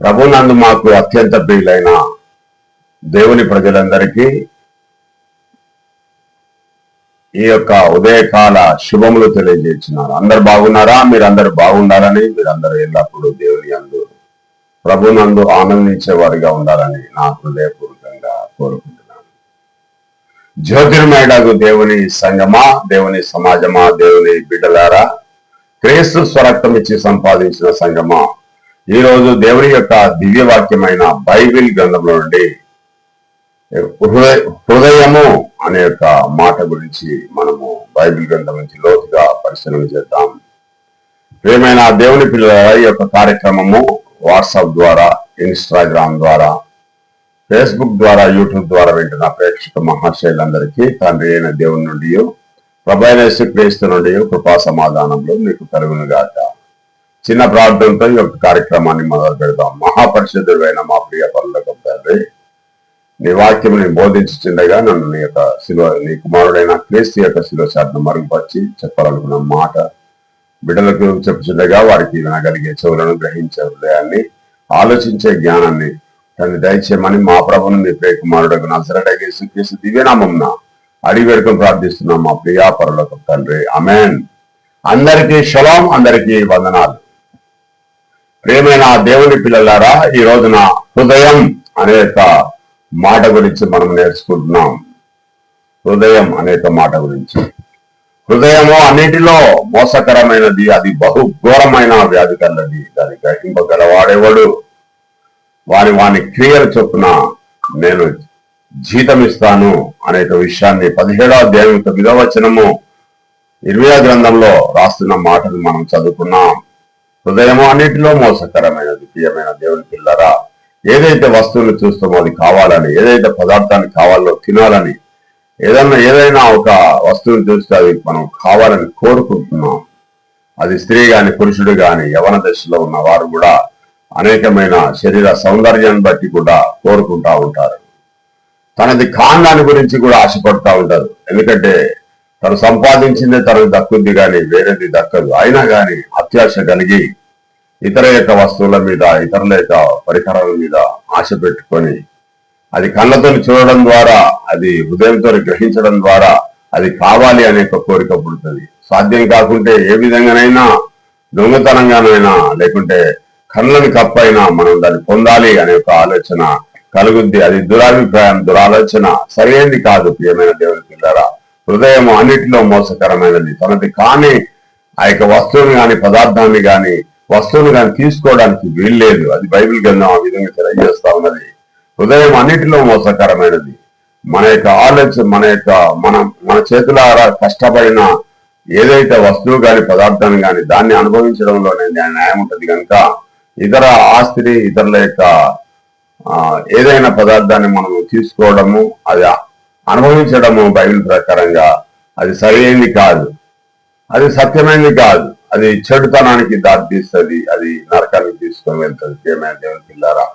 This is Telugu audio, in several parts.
ప్రభునందు మాకు అత్యంత ప్రియులైన దేవుని ప్రజలందరికీ ఈ యొక్క ఉదయకాల శుభములు తెలియజేస్తున్నారు. అందరు బాగున్నారా? మీరందరూ బాగుండాలని మీరందరూ ఎల్లప్పుడూ దేవుని అందు ప్రభునందు ఆనందించే వారిగా ఉండాలని నా హృదయపూర్వకంగా కోరుకుంటున్నాను. జ్యోతిర్మేడకు దేవుని సంగమా దేవుని సమాజమా దేవుని బిడ్డలారా క్రీస్తు స్వరక్తం ఇచ్చి సంపాదించిన సంగమా ఈ రోజు దేవుని యొక్క దివ్య వాక్యమైన బైబిల్ గ్రంథంలో నుండి హృదయ హృదయము అనే యొక్క మాట గురించి మనము బైబిల్ గ్రంథం నుంచి లోతుగా పరిశీలన చేద్దాం. ప్రేమైన దేవుని పిల్లల ఈ యొక్క కార్యక్రమము వాట్సాప్ ద్వారా ఇన్స్టాగ్రామ్ ద్వారా ఫేస్బుక్ ద్వారా యూట్యూబ్ ద్వారా వింటున్న ప్రేక్షక మహాశైలందరికీ తండ్రి అయిన దేవుని నుండి ప్రభైన క్రీస్తు నుండి కృపా సమాధానంలో మీకు కలుగునుగాక. చిన్న ప్రార్థనతో ఈ యొక్క కార్యక్రమాన్ని మొదలు పెడదాం. మహాపరిషుద్ధుడైన మా ప్రియ పనులకు తండ్రి నీ వాక్యముని బోధించుండగా నన్ను నీ యొక్క శిలువ నీ కుమారుడైన క్రీస్తు యొక్క శిలువ శాతం మరుగుపరిచి చెప్పాలనుకున్న మాట బిడ్డలకు చెప్పుచుండగా వారికి వినగలిగే చెవులను గ్రహించే హృదయాన్ని ఆలోచించే జ్ఞానాన్ని తను దయచేయమని మా ప్రభును నీ ప్రియ కుమారుడు నజరడగే సుఖేసి దివ్యనామంన అడిగి వేడుకొని ప్రార్థిస్తున్నాం మా ప్రియా పరులకు తండ్రి. అమెన్ అందరికీ షలాం అందరికీ వందనాలు. ప్రేమైన దేవుని పిల్లలారా ఈ రోజున హృదయం అనే యొక్క మాట గురించి మనం నేర్చుకుంటున్నాం. హృదయం అనేక మాట గురించి. హృదయము అన్నిటిలో మోసకరమైనది అది బహు ఘోరమైన వ్యాధి కలది. దాని గ్రహింపగల వాడేవాడు వాని వాని క్రియల చొప్పున నేను జీతం ఇస్తాను అనేక విషయాన్ని పదిహేడో అధ్యాయం తొమ్మిదో వచనము ఇరవయో గ్రంథంలో రాస్తున్న మాటలు మనం చదువుకున్నాం. హృదయము అన్నిటిలో మోసకరమైనది ప్రియమైన దేవుని పిల్లరా. ఏదైతే వస్తువులు చూస్తామో అది కావాలని ఏదైతే పదార్థాన్ని కావాలో తినాలని ఏదన్నా ఏదైనా ఒక వస్తువుని చూస్తే అది మనం కావాలని కోరుకుంటున్నాం. అది స్త్రీ గాని పురుషుడు గాని యవన దశలో ఉన్న వారు కూడా అనేకమైన శరీర సౌందర్యాన్ని బట్టి కూడా కోరుకుంటా ఉంటారు. తనది కాండాన్ని గురించి కూడా ఆశపడతా ఉంటారు. ఎందుకంటే తను సంపాదించిందే తనకు దక్కుద్ది కానీ వేరేది దక్కదు. అయినా కానీ అత్యాశ కలిగి ఇతర యొక్క వస్తువుల మీద ఇతరుల యొక్క పరికరాల మీద ఆశ పెట్టుకొని అది కళ్ళతో చూడడం ద్వారా అది హృదయంతో గ్రహించడం ద్వారా అది కావాలి అనే ఒక కోరిక పుడుతుంది. సాధ్యం కాకుంటే ఏ విధంగానైనా దొంగతనంగానైనా లేకుంటే కళ్ళని కప్పైనా మనం దాన్ని పొందాలి అనే ఒక ఆలోచన కలుగుద్ది. అది దురాభిప్రాయం దురాలోచన. సరైనది కాదు ప్రియమైన దేవుని పిల్లరా. హృదయం అన్నిటిలో మోసకరమైనది. తనది కాని ఆ యొక్క వస్తువుని కాని పదార్థాన్ని కానీ వస్తువుని కానీ తీసుకోవడానికి వీల్లేదు. అది బైబిల్ గ్రంథం ఆ విధంగా తెలియజేస్తా ఉన్నది. హృదయం అన్నిటిలో మోసకరమైనది. మన యొక్క ఆలోచన మన యొక్క మన మన చేతులారా కష్టపడిన ఏదైతే వస్తువు కాని పదార్థాన్ని కానీ దాన్ని అనుభవించడంలోనే న్యాయం ఉంటుంది కనుక ఇతర ఆస్తిని ఇతరుల యొక్క ఏదైనా పదార్థాన్ని మనం తీసుకోవడము అది అనుభవించడము బైబిల్ ప్రకారంగా. అది సరైనది కాదు. అది సత్యమైనది కాదు. అది చెడుతనానికి దారితీస్తుంది. అది నరకానికి తీసుకొని వెళ్తుంది. ప్రియమైన దేవుని పిల్లారా.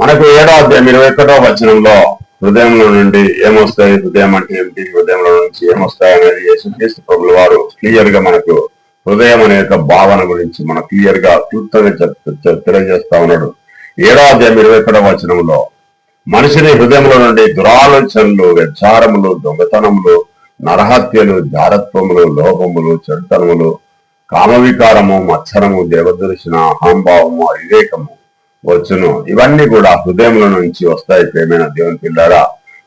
మనకు ఏడో అధ్యాయం ఇరవై ఒకటో వచనంలో హృదయంలో నుండి ఏమొస్తాయి? హృదయం అంటే ఏమిటి? హృదయంలో నుంచి ఏమొస్తాయి అనేది యేసుక్రీస్తు ప్రభుల వారు క్లియర్గా మనకు హృదయం అనే యొక్క భావన గురించి మన క్లియర్గా క్లుప్తంగా తెలియజేస్తా ఉన్నాడు. ఏడో అధ్యాయం ఇరవై ఒకటో వచనంలో మనిషిని హృదయంలో నుండి దురాలోచనలు వ్యచారములు దొంగతనములు నరహత్యలు జారత్వములు లోపములు చెడుతనములు కామవికారము మత్సరము దేవదర్శన అహంభావము అవివేకము వచ్చును. ఇవన్నీ కూడా హృదయంలో నుంచి వస్తాయి ప్రేమైన దేవుని పిల్లారా.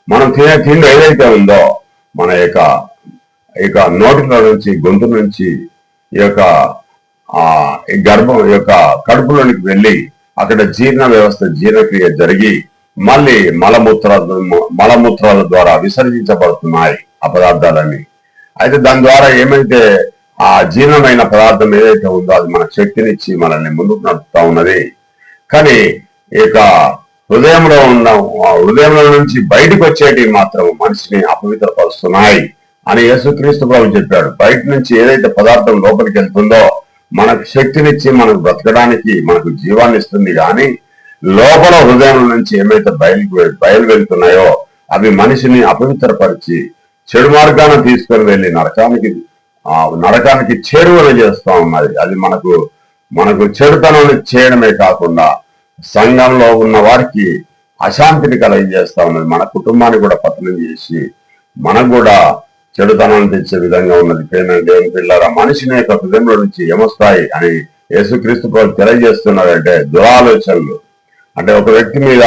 మనం తినే తిండి ఏదైతే ఉందో మన యొక్క ఇక నోటిలో నుంచి గొంతు నుంచి ఈ యొక్క ఆ గర్భం యొక్క కడుపులోనికి వెళ్ళి అక్కడ జీర్ణ వ్యవస్థ జీర్ణక్రియ జరిగి మళ్ళీ మలమూత్ర మలమూత్రాల ద్వారా విసర్జించబడుతున్నాయి ఆ పదార్థాలన్నీ. అయితే దాని ద్వారా ఏమైతే ఆ జీర్ణమైన పదార్థం ఏదైతే ఉందో అది మన శక్తినిచ్చి మనల్ని ముందుకు నడుపుతా ఉన్నది. కానీ ఇక హృదయంలో ఉన్న హృదయంలో నుంచి బయటకు వచ్చేటివి మాత్రం మనిషిని అపవిత్రపరుస్తున్నాయి అని యేసుక్రీస్తు ప్రభు చెప్పాడు. బయట నుంచి ఏదైతే పదార్థం లోపలికి వెళ్తుందో మనకు శక్తినిచ్చి మనకు బ్రతకడానికి మనకు జీవాన్ని ఇస్తుంది కానీ లోపల హృదయం నుంచి ఏమైతే బయలుకు బయలు వెళ్తున్నాయో అవి మనిషిని అపవిత్రపరిచి చెడు మార్గాన్ని తీసుకొని వెళ్ళి నరకానికి ఆ నరకానికి చేరువలు చేస్తా ఉన్నది. అది మనకు మనకు చెడుతనం చేయడమే కాకుండా సంఘంలో ఉన్న వారికి అశాంతిని కలగజేస్తా ఉన్నది. మన కుటుంబాన్ని కూడా పతనం చేసి మనకు కూడా చెడుతనాన్ని తెచ్చే విధంగా ఉన్నది. ప్రేమ దేవుని పిల్లల మనిషిని యొక్క హృదయంలో నుంచి ఏమొస్తాయి అని యేసుక్రీస్తు తెలియజేస్తున్నారంటే దురాలోచనలు. అంటే ఒక వ్యక్తి మీద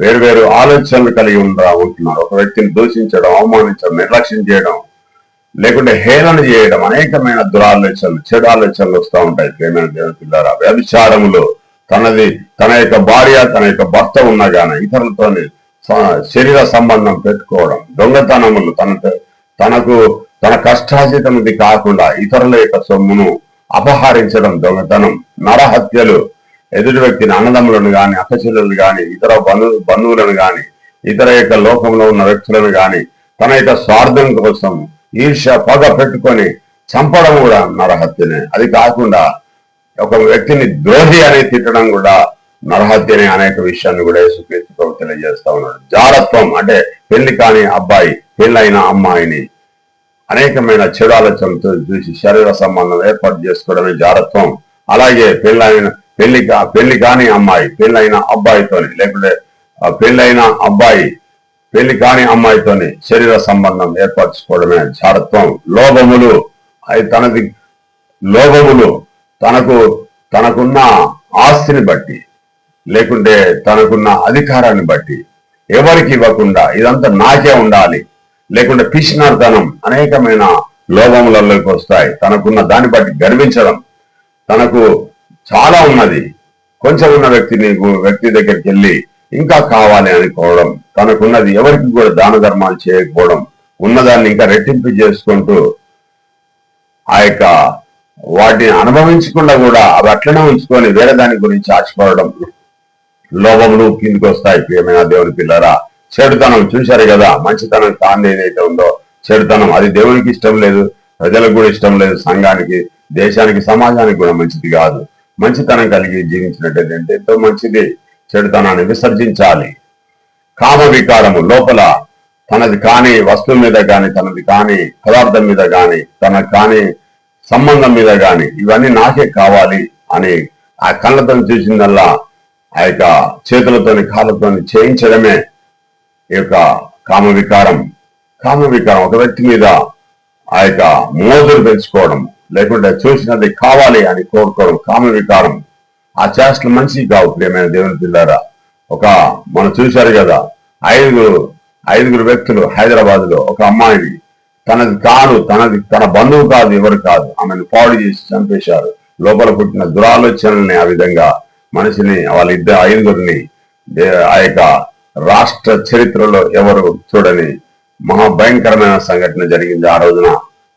వేరు వేరు ఆలోచనలు కలిగి ఉండరా ఉంటున్నారు. ఒక వ్యక్తిని దూషించడం అవమానించడం నిర్లక్ష్యం చేయడం లేకుంటే హేళన చేయడం అనేకమైన దురాలోచనలు చెడు ఆలోచనలు వస్తూ ఉంటాయి. ప్రేమైన దేవుని పిల్లరా వ్యభిచారములు తనది తన యొక్క భార్య తన యొక్క భర్త ఉన్నా గానీ ఇతరులతో శరీర సంబంధం పెట్టుకోవడం దొంగతనములు తన తనకు తన కష్టాజితమిది కాకుండా ఇతరుల యొక్క సొమ్మును అపహరించడం దొంగతనం నరహత్యలు ఎదుటి వ్యక్తిని అన్నదమ్ములను గాని అక్కచెల్లెలు గాని ఇతర బంధు బంధువులను గాని ఇతర యొక్క లోకంలో ఉన్న వ్యక్తులను గాని తన యొక్క స్వార్థం కోసం ఈర్ష పగ పెట్టుకొని చంపడం కూడా నరహత్యనే. అది కాకుండా ఒక వ్యక్తిని ద్రోహి అని తిట్టడం కూడా నరహత్యనే అనేక విషయాన్ని కూడా యేసుక్రీస్తు ప్రభు తెలియజేస్తా ఉన్నాడు. జారత్వం అంటే పెళ్ళి కాని అబ్బాయి పెళ్ళైన అమ్మాయిని అనేకమైన చెడు ఆలోచనలతో చూసి శరీర సంబంధం ఏర్పాటు చేసుకోవడమే జారత్వం. అలాగే పెళ్ళైన పెళ్ళి పెళ్ళి కాని అమ్మాయి పెళ్ళైన అబ్బాయితోని లేకుంటే పెళ్ళైన అబ్బాయి పెళ్ళి కాని అమ్మాయితోని శరీర సంబంధం ఏర్పరచుకోవడమే జాడత్వం లోభములు అది తనది లోభములు తనకు తనకున్న ఆస్తిని బట్టి లేకుంటే తనకున్న అధికారాన్ని బట్టి ఎవరికి ఇవ్వకుండా ఇదంతా నాకే ఉండాలి లేకుంటే పిచ్చినార్తనం అనేకమైన లోభములలోకి వస్తాయి. తనకున్న దాన్ని బట్టి గర్వించడం తనకు చాలా ఉన్నది. కొంచెం ఉన్న వ్యక్తిని వ్యక్తి దగ్గరికి వెళ్ళి ఇంకా కావాలి అనుకోవడం తనకున్నది ఎవరికి కూడా దాన ధర్మాలు చేయకపోవడం ఉన్నదాన్ని ఇంకా రెట్టింపు చేసుకుంటూ ఆ యొక్క వాటిని అనుభవించకుండా కూడా అవి అట్లనే ఉంచుకొని వేరే దాని గురించి ఆశపడడం లోభములు కిందికి వస్తాయి. ప్రియమైన దేవుని పిల్లరా చెడుతనం చూశారు కదా మంచితనం కాంతి ఏదైతే ఉందో చెడుతనం. అది దేవునికి ఇష్టం లేదు ప్రజలకు కూడా ఇష్టం లేదు సంఘానికి దేశానికి సమాజానికి కూడా మంచిది కాదు. మంచితనం కలిగి జీవించినట్టయితే ఎంతో మంచిది చెడుతనాన్ని విసర్జించాలి. కామ వికారము లోపల తనది కాని వస్తువు మీద కాని తనది కాని పదార్థం మీద కాని తన కాని సంబంధం మీద కాని ఇవన్నీ నాకే కావాలి అని ఆ కళ్ళతో చూసిందల్లా ఆ యొక్క చేతులతోని కాళ్ళతోని చేయించడమే ఈ యొక్క కామ వికారం. కామ వికారం ఒక వ్యక్తి మీద ఆ యొక్క మోజులు పెంచుకోవడం. లేకుంటే చూసినది కావాలి అని కోరుకోవడం కామ వికారం. ఆ చేష్టలు మంచివి కావు ప్రియమైన దేవుని పిల్లారా. ఒక మనం చూశారు కదా ఐదుగురు ఐదుగురు వ్యక్తులు హైదరాబాద్లో ఒక అమ్మాయిని తనది కాదు తనది తన బంధువు కాదు ఎవరు కాదు. ఆమెను పాడు చేసి చంపేశారు. లోపల పుట్టిన దురాలోచనల్ని ఆ విధంగా మనిషిని వాళ్ళ ఇద్దరు ఐదుగురిని ఆ యొక్క రాష్ట్ర చరిత్రలో ఎవరు చూడని మహా భయంకరమైన సంఘటన జరిగింది ఆ రోజున.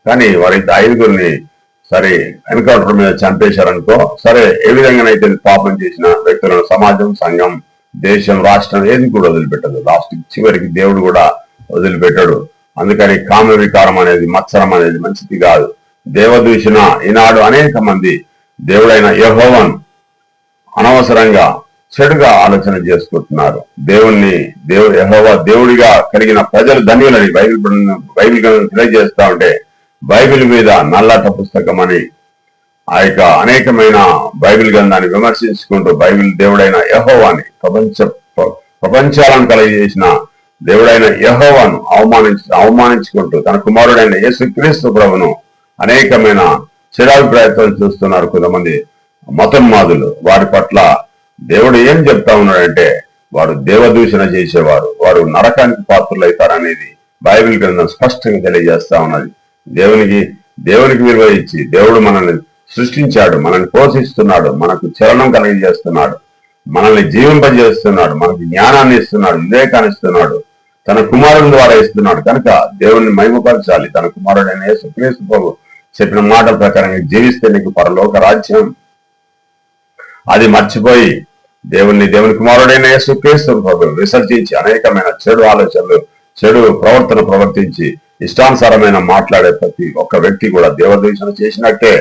కానీ వారి ఐదుగురిని సరే ఎన్కౌంటర్ మీద చంపేశారనుకో సరే ఏ విధంగానైతే పాపం చేసిన వ్యక్తులను సమాజం సంఘం దేశం రాష్ట్రం ఏది కూడా వదిలిపెట్టదు. లాస్ట్ చివరికి దేవుడు కూడా వదిలిపెట్టాడు. అందుకని కామ వికారం అనేది మత్సరం అనేది మంచిది కాదు. దేవదూషణ ఈనాడు అనేక మంది దేవుడైన యహోవన్ అనవసరంగా చెడుగా ఆలోచన చేసుకుంటున్నారు. దేవుణ్ణి దేవు యహోవ దేవుడిగా కలిగిన ప్రజలు ధన్యులని బైబిల్ బైబిల్ తెలియజేస్తా ఉంటే బైబిల్ మీద నల్లట పుస్తకం అని ఆ యొక్క అనేకమైన బైబిల్ గ్రంథాన్ని విమర్శించుకుంటూ బైబిల్ దేవుడైన యహోవాని ప్రపంచ ప్రపంచాలను కలిగజేసిన దేవుడైన యహోవాను అవమానించు అవమానించుకుంటూ తన కుమారుడైన యేసుక్రీస్తు ప్రభును అనేకమైన చిరాభిప్రాయత్వం చూస్తున్నారు కొంతమంది మతోన్మాదులు. వారి పట్ల దేవుడు ఏం చెప్తా ఉన్నాడంటే వారు దేవదూషణ చేసేవారు వారు నరకానికి పాత్రలు అవుతారనేది బైబిల్ గ్రంథం స్పష్టంగా తెలియజేస్తా ఉన్నది. దేవునికి దేవునికి విలువ ఇచ్చి దేవుడు మనల్ని సృష్టించాడు మనల్ని పోషిస్తున్నాడు మనకు చలనం కలిగజేస్తున్నాడు మనల్ని జీవింపజేస్తున్నాడు మనకు జ్ఞానాన్ని ఇస్తున్నాడు వివేకాన్ని ఇస్తున్నాడు తన కుమారుని ద్వారా ఇస్తున్నాడు. కనుక దేవుణ్ణి మహిమపరచాలి. తన కుమారుడైన యేసు ప్రభు చెప్పిన మాట ప్రకారంగా జీవిస్తే నీకు పరలోక రాజ్యం. అది మర్చిపోయి దేవుణ్ణి దేవుని కుమారుడైన యేసు ప్రభు విసర్జించి అనేకమైన చెడు ఆలోచనలు చెడు ప్రవర్తన ప్రవర్తించి ఇష్టానుసారమైన మాట్లాడే ప్రతి ఒక్క వ్యక్తి కూడా దేవదూషణ చేసినట్టే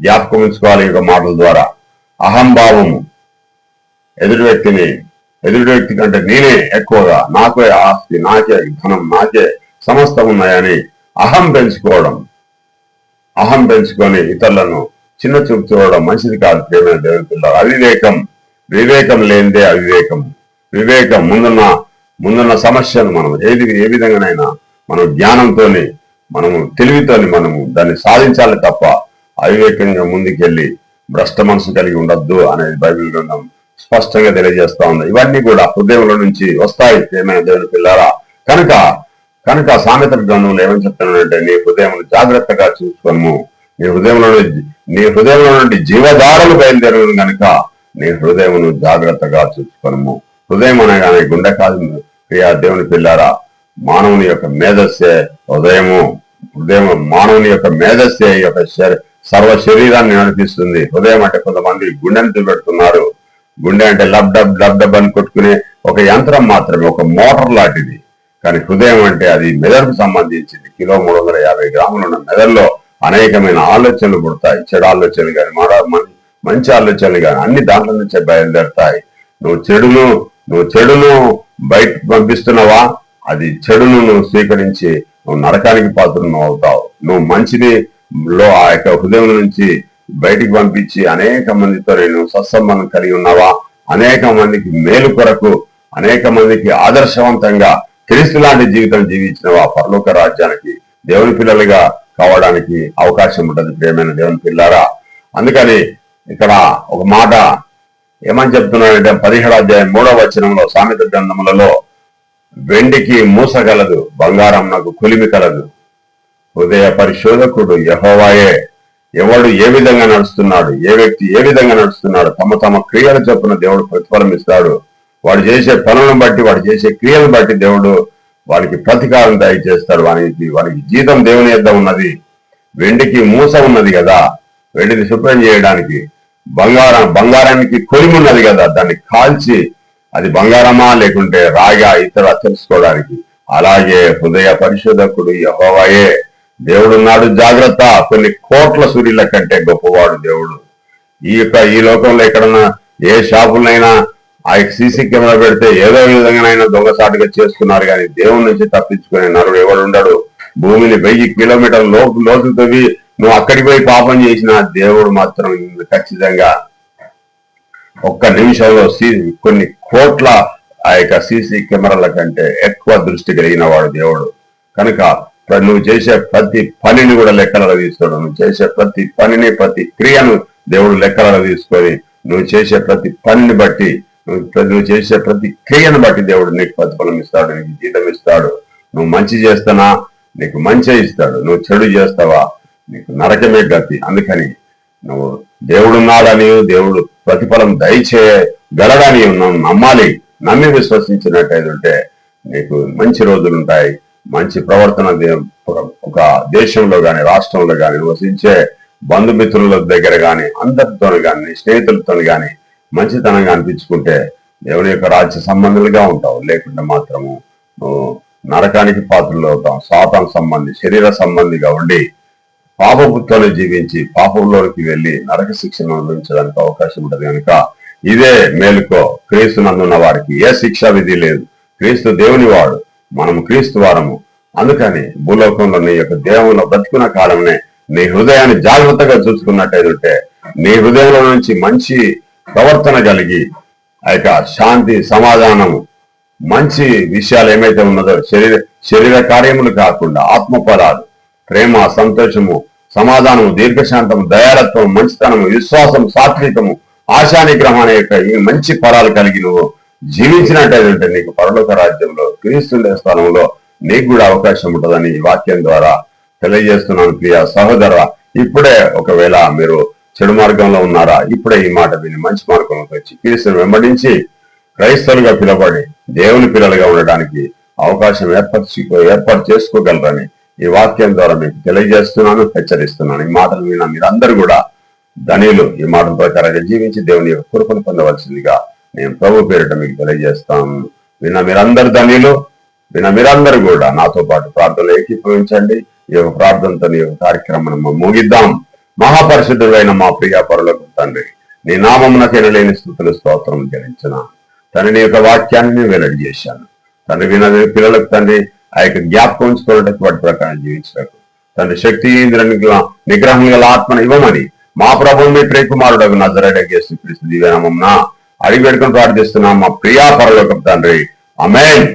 జ్ఞాపకం ఉంచుకోవాలి ఈ యొక్క మాటల ద్వారా. అహంభావము ఎదుటి వ్యక్తిని ఎదుటి వ్యక్తి కంటే నేనే ఎక్కువగా నాకే ఆస్తి నాకే ధనం నాకే సమస్తం ఉన్నాయని అహం పెంచుకోవడం. అహం పెంచుకొని ఇతరులను చిన్న చూపు చూడడం మంచిది కాదు ప్రేమైన దేవుని పిల్లలు అవివేకం వివేకం లేనిదే అవివేకం. వివేకం ముందున్న ముందున్న సమస్యను మనం ఏది ఏ విధంగానైనా మనం జ్ఞానంతోని మనము తెలివితోని మనము దాన్ని సాధించాలి తప్ప అవివేకంగా ముందుకెళ్ళి భ్రష్ట మనసు కలిగి ఉండొద్దు అనేది బైబిల్ గ్రంథం స్పష్టంగా తెలియజేస్తా ఉంది. ఇవన్నీ కూడా హృదయంలో నుంచి వస్తాయి. ప్రేమైన దేవుని పిల్లారా కనుక కనుక సామెత గ్రంథంలో ఏమని చెప్తున్నానంటే నీ హృదయం జాగ్రత్తగా చూసుకోము. నీ హృదయంలో నీ హృదయంలో నుండి జీవధారలు బయలుదేరను కనుక నీ హృదయమును జాగ్రత్తగా చూసుకోము. హృదయం అనగానే గుండె కాదు. ప్రియా దేవుని పిల్లారా మానవుని యొక్క మేధస్సే హృదయము. హృదయం మానవుని యొక్క మేధస్సే ఈ యొక్క సర్వ శరీరాన్ని నడిపిస్తుంది హృదయం అంటే కొంతమంది గుండెని చూపెడుతున్నారు గుండె అంటే లబ్ డబ్ లబ్ డబ్ అని కొట్టుకునే ఒక యంత్రం మాత్రమే ఒక మోటార్ లాంటిది. కానీ హృదయం అంటే అది మెదడుకు సంబంధించింది. కిలో మూడు వందల యాభై గ్రాములు ఉన్న మెదడులో అనేకమైన ఆలోచనలు పుడతాయి. చెడు ఆలోచనలు కానీ మంచి ఆలోచనలు కానీ అన్ని దాంట్లో నుంచే బయలుదేరతాయి. నువ్వు చెడును నువ్వు చెడును బయటకు పంపిస్తున్నావా? అది చెడును నువ్వు స్వీకరించి నువ్వు నరకానికి పాత్రను అవుతావు. నువ్వు మంచిని లో ఆ యొక్క హృదయం నుంచి బయటికి పంపించి అనేక మందితో నేను సత్సంబంధం కలిగి ఉన్నావా? అనేక మందికి మేలు కొరకు అనేక మందికి ఆదర్శవంతంగా క్రీస్తు లాంటి జీవితం జీవించినవా పరలోక రాజ్యానికి దేవుని పిల్లలుగా కావడానికి అవకాశం ఉంటుంది ప్రేమైన దేవుని పిల్లారా. అందుకని ఇక్కడ ఒక మాట ఏమని చెప్తున్నాడంటే పదిహేడు అధ్యాయం మూడవ వచనంలో సామెత గ్రంథములలో వెండికి మూస కలదు బంగారం నాకు కొలిమి కలదు. హృదయ పరిశోధకుడు యహోవాయే ఎవడు ఏ విధంగా నడుస్తున్నాడు ఏ వ్యక్తి ఏ విధంగా నడుస్తున్నాడు తమ తమ క్రియల చొప్పున దేవుడు ప్రతిఫలం ఇస్తాడు వాడు చేసే పనులను బట్టి వాడు చేసే క్రియలను బట్టి దేవుడు వాడికి ప్రతీకారం దయచేస్తాడు. వానికి వానికి జీతం దేవుని యొద్ద ఉన్నది. వెండికి మూస ఉన్నది కదా వెండిని శుభ్రం చేయడానికి బంగారం బంగారానికి కొలిమి ఉన్నది కదా దాన్ని కాల్చి అది బంగారమా లేకుంటే రాగా ఇతర తెలుసుకోవడానికి? అలాగే హృదయ పరిశోధకుడు యహోవాయే దేవుడున్నాడు జాగ్రత్త. కొన్ని కోట్ల సూర్యుల కంటే గొప్పవాడు దేవుడు. ఈ యొక్క ఈ లోకంలో ఎక్కడన్నా ఏ షాపులైనా ఆ సీసీ కెమెరా పెడితే ఏదో విధంగానైనా దొంగసాటుగా చేస్తున్నారు కానీ దేవుడి నుంచి తప్పించుకునే నరుడు ఎవడు ఉండడు. భూమిని వెయ్యి కిలోమీటర్ల లోపు లోతు తవ్వి నువ్వు అక్కడికి పోయి పాపం చేసిన దేవుడు మాత్రం ఖచ్చితంగా ఒక్క నిమిషంలో కొన్ని కోట్ల ఆ యొక్క సీసీ కెమెరాల కంటే ఎక్కువ దృష్టి కలిగిన వాడు దేవుడు. కనుక నువ్వు చేసే ప్రతి పనిని కూడా లెక్కలలో తీస్తాడు నువ్వు చేసే ప్రతి పనిని ప్రతి క్రియను దేవుడు లెక్కలలో తీసుకొని నువ్వు చేసే ప్రతి పనిని బట్టి నువ్వు నువ్వు చేసే ప్రతి క్రియను బట్టి దేవుడు నీకు ప్రతిఫలం ఇస్తాడు నీకు జీతం ఇస్తాడు. నువ్వు మంచి చేస్తానా? నీకు మంచి ఇస్తాడు. నువ్వు చెడు చేస్తావా? నీకు నరకమే గతి. అందుకని నువ్వు దేవుడున్నాడని దేవుడు ప్రతిఫలం దయచే గలడని నమ్మాలి. నమ్మి విశ్వసించినట్టయితే నీకు మంచి రోజులుంటాయి మంచి ప్రవర్తన ఒక దేశంలో కాని రాష్ట్రంలో కానీ నివసించే బంధుమిత్రుల దగ్గర కానీ అందరితో కానీ స్నేహితులతో కాని మంచితనంగా అనిపించుకుంటే దేవుని యొక్క రాజ్య సంబంధులుగా ఉంటావు. లేకుంటే మాత్రము నువ్వు నరకానికి పాత్రలు అవుతావు సాతం సంబంధి శరీర సంబంధిగా ఉండి పాపపుత్రులు జీవించి పాపంలోకి వెళ్ళి నరక శిక్షను అందించడానికి అవకాశం ఉంటుంది కనుక ఇదే మేలుకో. క్రీస్తు నందున్న వారికి ఏ శిక్షా విధి లేదు. క్రీస్తు దేవుని వాడు మనము క్రీస్తు వారము. అందుకని భూలోకంలో నీ యొక్క దేవుని బ్రతుకున్న కాలంనే నీ హృదయాన్ని జాగ్రత్తగా చూసుకున్నట్టయితే నీ హృదయంలో నుంచి మంచి ప్రవర్తన కలిగి ఆ యొక్క శాంతి సమాధానము మంచి విషయాలు ఏమైతే ఉన్నదో శరీర శరీర కార్యములు కాకుండా ఆత్మపదాలు ప్రేమ సంతోషము సమాధానము దీర్ఘశాంతము దయాలత్వం మంచితనము విశ్వాసం సాత్వికము ఆశానిగ్రహం అనే యొక్క ఈ మంచి ఫలాలు కలిగి నువ్వు జీవించినట్టయితే నీకు పరలోక రాజ్యంలో క్రీస్తుండే స్థానంలో నీకు కూడా అవకాశం ఉంటుందని ఈ వాక్యం ద్వారా తెలియజేస్తున్నాను ప్రియ సహోదర. ఇప్పుడే ఒకవేళ మీరు చెడు మార్గంలో ఉన్నారా ఇప్పుడే ఈ మాట విని మంచి మార్గంలోకి వచ్చి క్రీస్తుని వెంబడించి క్రైస్తవులుగా పిలబడి దేవుని పిల్లలుగా ఉండడానికి అవకాశం ఏర్పరచు ఏర్పాటు చేసుకోగలరని ఈ వాక్యం ద్వారా మీకు తెలియజేస్తున్నాను హెచ్చరిస్తున్నాను. ఈ మాటలు విన్న మీరందరూ కూడా ధనిలు ఈ మాటల ప్రకారంగా జీవించి దేవుని యొక్క కృపను పొందవలసిందిగా నేను ప్రభు పేరిట మీకు తెలియజేస్తాను. విన్న మీరందరు ధనిలు విన్న మీరందరూ కూడా నాతో పాటు ప్రార్థనలు ఏకీభవించండి. ఈ యొక్క ప్రార్థనతో ఈ యొక్క కార్యక్రమం ముగిద్దాం. మహాపరిశుద్ధుడైన మా ప్రియ పరులకు తండ్రి నీ నామమునకైన లేని స్థుతులు స్తోత్రం ధరించిన తండ్రి నీ యొక్క వాక్యాన్ని వెల్లడి చేశాను. తండ్రి విన పిల్లలకు తండ్రి ఆ యొక్క జ్ఞాపకం ఉంచుకోవడానికి వాటి ప్రకారం జీవించటకు తండ్రి శక్తి నిగ్రహం గల ఆత్మను ఇవ్వమని మా ప్రభు మీ ప్రియకుమారుడు నజరడ క్రీస్తు దివ్యనామం అడిగి పెట్టుకుని ప్రార్థిస్తున్నాం. మా ప్రియా పరలోకం తండ్రి. అమేన్